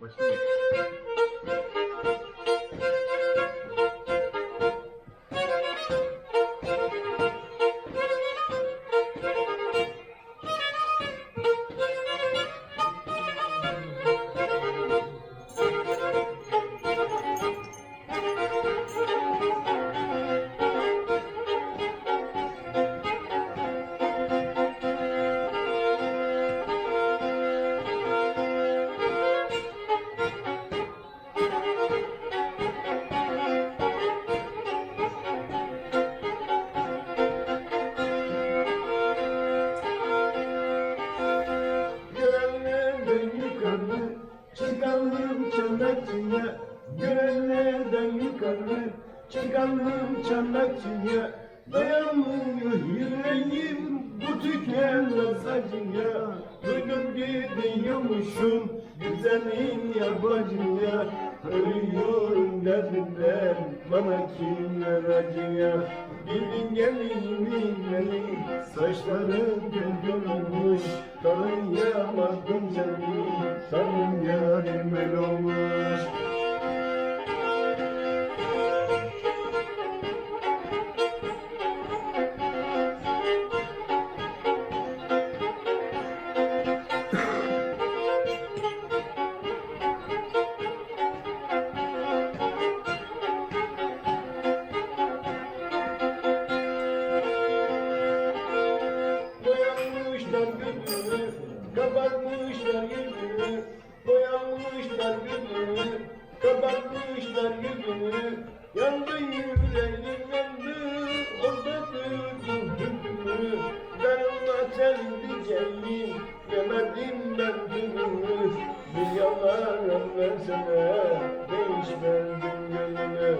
Başlayalım. Görenlerden çanakçıya Görenlerden yukarı çıkalım çanakçıya Dayanmıyor yüreğim. Bu tükenmez acıya Duydum gidiyormuşum. Güzelin yabancıya Ölüyorum derdinden. Bana kimler acıya? Bildin gelin beni saçları döndürmüş Tanıyamadım seni yarim el olmuş. Boyanmışlar gözünü, kapatmışlar yüzünü Boyanmışlar gözünü, kapatmışlar yüzünü Yandı yüreğim yandı, orada duydum hükmü Darılma sen diyeceğim, yemedim ben tümünü Bir yalan versene, değişmezdim gönlünü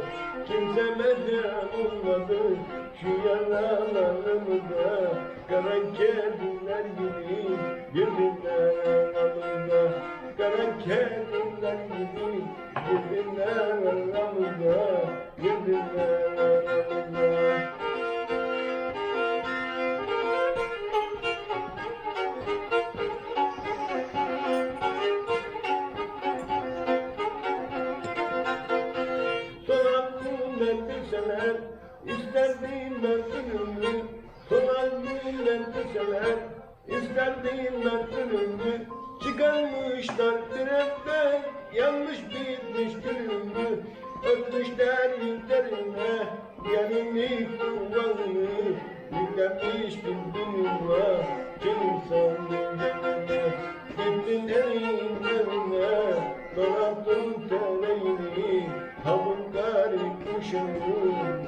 Kimse medya olmadı şu yaralarımıza. Kara kediler gibi girdiler aramıza Kediler gibi girdiler aramıza Girdiler aramıza düşeler, isterdim ben ölümü. Sonrattım ben düşeler, isterdim ben ölümü. Çıkarmışlar trenden, yanlış bitmiş gülümü. Öpmüşler yüzlerine, yanımı kullanımı. Yüklenmiş bir dünya, kim sandı kendine. Gittin elinlerine, donattım teleğini. Tavuk garip kuşum,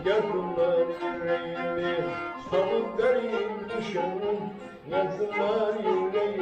yakınlar yüreğimi. Tavuk garip kuşum, yakınlar. Yakınlar